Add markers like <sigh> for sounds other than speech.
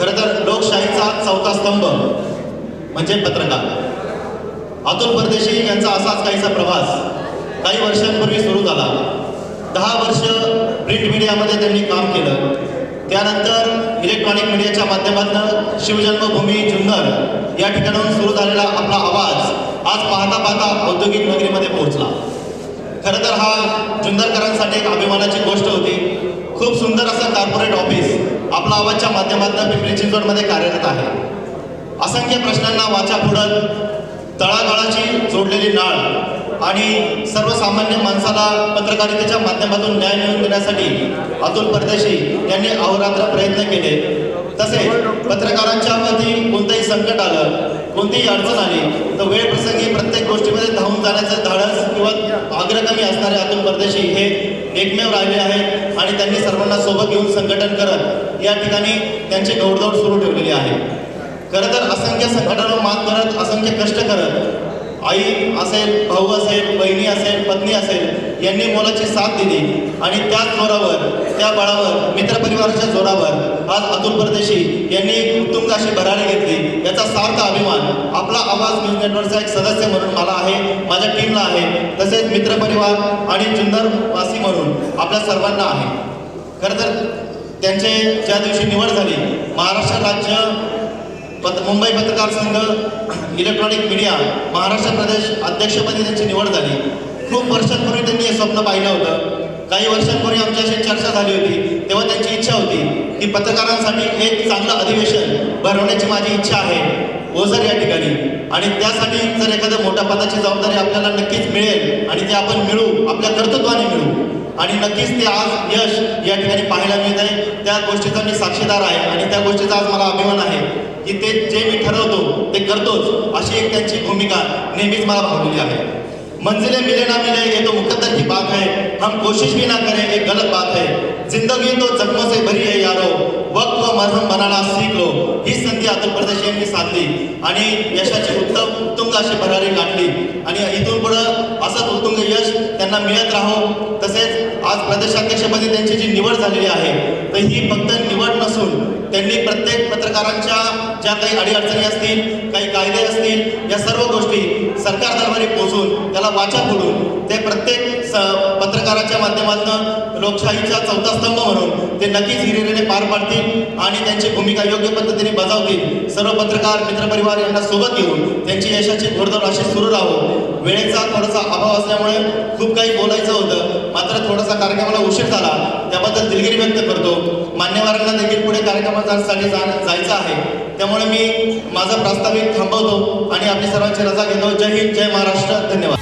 खरं तर लोकशाहीचा चौथा स्तंभ म्हणजे पत्रकार. अतुल परदेशी यांचा असाच काहीसा प्रवास काही वर्षांपूर्वी सुरू झाला. दहा वर्ष प्रिंट मीडियामध्ये त्यांनी काम केलं. त्यानंतर इलेक्ट्रॉनिक मीडियाच्या माध्यमातून शिवजन्मभूमी जुन्नर या ठिकाणाहून सुरू झालेला आपला आवाज आज पाहता पाहता औद्योगिक नगरीमध्ये पोहोचला. खरं तर हा जुन्नरकरांसाठी एक अभिमानाची गोष्ट होती. खूप सुंदर असं कॉर्पोरेट ऑफिस आपला आवाजच्या माध्यमातून पिंपरी चिंचवडमध्ये कार्यरत आहे. असंख्य प्रश्नांना वाचा फोडत तळागाळाची जोडलेली नाळ आणि सर्वसामान्य माणसाला पत्रकारितेच्या माध्यमातून न्याय मिळवून देण्यासाठी अतुल परदेशी यांनी अहोरात्र प्रयत्न केले. तसेच पत्रकारांच्या मध्ये कोणतंही संकट आलं कोणतीही अडचण आली तर वेळ प्रसंगी प्रत्येक गोष्टीमध्ये धावून जाण्याचं धाडस किंवा अग्रगामी असणारे अतुल परदेशी हे एकमेव राहिले आहेत आणि त्यांनी सर्वांना सोबत घेऊन संघटन करत या ठिकाणी त्यांची दौडदौड सुरू ठेवलेली आहे. खरं तर असंख्य संकटांवर मात करत असंख्य कष्ट करत आई असेल भाऊ असेल बहिणी असेल पत्नी असेल यांनी मोलाची साथ दिली. आणि त्याच जोरावर त्या बळावर मित्रपरिवाराच्या जोरावर आज अतुल परदेशी यांनी उत्तुंग अशी भरारी घेतली. याचा सार्थ अभिमान आपला आवाज न्यूज नेटवर्कचा एक सदस्य म्हणून मला आहे माझ्या टीमला आहे. तसेच मित्रपरिवार आणि जुन्नर वासी म्हणून आपल्या सर्वांना आहे. खरं तर त्यांचे ज्या दिवशी निवड झाली महाराष्ट्र राज्य पत मुंबई पत्रकार संघ <clears throat> इलेक्ट्रॉनिक मीडिया महाराष्ट्र प्रदेश अध्यक्षपदी त्यांची निवड झाली. खूप वर्षांपूर्वी त्यांनी हे स्वप्न पाहिलं होतं. काही वर्षांपूर्वी आमच्याशी चर्चा झाली होती. तेव्हा त्यांची इच्छा होती की पत्रकारांसाठी एक चांगलं अधिवेशन भरवण्याची माझी इच्छा आहे. ओझर या ठिकाणी. आणि त्यासाठी जर एखाद्या मोठ्या पदाची जबाबदारी आपल्याला नक्कीच मिळेल आणि ते आपण मिळू आपल्या कर्तृत्वाने मिळू. आणि नक्कीच ते आज यश या ठिकाणी पाहायला मिळत आहे. त्या गोष्टीचा मी साक्षीदार आहे आणि त्या गोष्टीचा आज मला अभिमान आहे की ते जे मी ठरवतो ते करतोच अशी एक त्यांची भूमिका नेहमीच मला भावलेली आहे. मंजिले मिले ना मिले ये तो मुकद्दर की बात है। हम कोशिश भी ना करें एक गलत बात है। जिंदगी तो जख्मों से भरी है यारो। वक्त व मरहम बनाना सीख लो। ही संधी अतुल प्रदेश यांनी साधली आणि यशाची उत्तम उत्तुंग अशी भरारी गाठली आणि इथून पुढं असंच उत्तुंग यश त्यांना मिळत राहो। तसेच आज प्रदेशाध्यक्षपदी त्यांची जी निवड झालेली आहे तर ही फक्त निवड नसून त्यांनी प्रत्येक पत्रकारांच्या ज्या काही अडीअडचणी असतील काही कायदे असतील या सर्व गोष्टी सरकार दरबारी पोहोचून त्याला वाचा फोडून ते प्रत्येक स पत्रकाराच्या माध्यमातून लोकशाहीचा चौथा स्तंभ म्हणून ते नक्कीच हिरिरीने पार पाडतील आणि त्यांची भूमिका योग्य पद्धतीने बजावतील. सर्व पत्रकार मित्रपरिवार यांना सोबत घेऊन त्यांची यशाची घोडदौड अशी सुरू राहो. वेळेचा थोडासा अभाव असल्यामुळे खूप काही बोलायचं होतं. मात्र थोडासा कार्यक्रमाला उशीर झाला. त्याबद्दल दिलगिरी व्यक्त करतो. मान्यवरांना देखील पुढे कार्यक्रमासाठी जा जायचं आहे. त्यामुळे मी माझा प्रास्ताविक थांबवतो आणि आपली सर्वांची रजा घेतो. जय हिंद जय महाराष्ट्र. धन्यवाद.